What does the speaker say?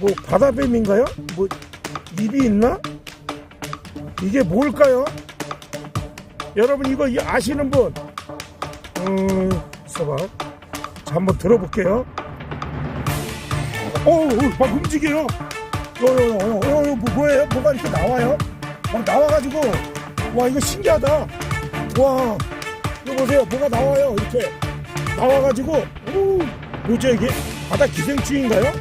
뭐 바다뱀인가요? 뭐 입이 있나? 이게 뭘까요? 여러분 이거 아시는 분? 음, 써봐. 자, 한번 들어볼게요. 어우, 막 움직여요. 어, 어, 어, 어, 뭐, 뭐예요? 뭐가 이렇게 나와요? 막 나와가지고, 와, 이거 신기하다. 와, 이거 보세요. 뭐가 나와요. 이렇게. 나와가지고, 오, 뭐죠 이게? 바다 기생충인가요?